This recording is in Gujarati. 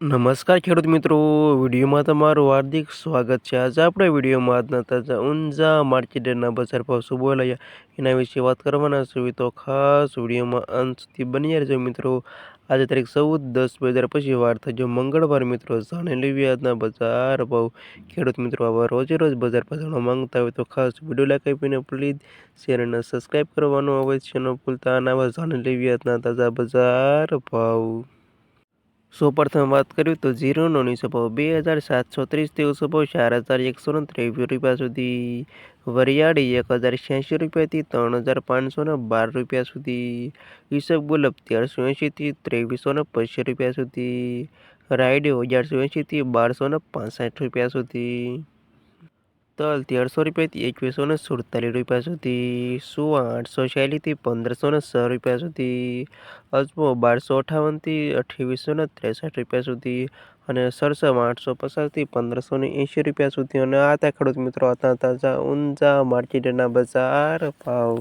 નમસ્કાર ખેડૂત મિત્રો, વિડીયોમાં તમારું હાર્દિક સ્વાગત છે. આજે આપણે વિડીયોમાં આજના તાજા ઊંઝા માર્કેટના બજાર ભાવ શું બોલાયા, એના વિશે વાત કરવાના છે. તો ખાસ વિડીયોમાં સુધી બની રહેજો મિત્રો. આજે તારીખ ચૌદ દસ બે હજાર પછી વાર થજો મંગળવાર મિત્રો. જાણી લેવી આજના બજાર ભાવ. ખેડૂત મિત્રો, આવા રોજે રોજ બજાર ભાવ જાણવા માંગતા હોય તો ખાસ વીડિયો લાઈક આપીને પ્લીઝ શેર અને સબસ્ક્રાઈબ કરવાનું અવશ્ય ન ભૂલતા. અને આવા જાણી લેવી આજના તાજા બજાર ભાવ. સૌ પ્રથમ વાત કરીએ તો ઝીરો નીચો ભાવ બે હજાર સાતસો ત્રીસથી ઓછો ભાવ ચાર હજાર એકસો ત્રેવીસ રૂપિયા સુધી. વરિયાળી એક હજાર છ્યાસી રૂપિયાથી ત્રણ હજાર પાંચસો બાર રૂપિયા સુધી. ઈસબ ગુલાબ તેરસો એંશીથી ત્રેવીસો પચીસ રૂપિયા સુધી. રાયડો અગિયારસો એંશીથી બારસો ને રૂપિયા સુધી. તલ તેરસો રૂપિયાથી એકવીસો ને સુડતાલીસ રૂપિયા સુધી સુવા આઠસો છ્યાલીથી પંદરસો ને છ રૂપિયા સુધી અજમો બારસો અઠાવનથી અઠ્યાવીસો ને ત્રેસઠ રૂપિયા સુધી અને સરસવ આઠસો પચાસથી પંદરસો ને એંશી રૂપિયા સુધી અને આ ખેડૂત મિત્રો હતા તાજા ઊંઝા માર્કેટના બજાર ભાવ.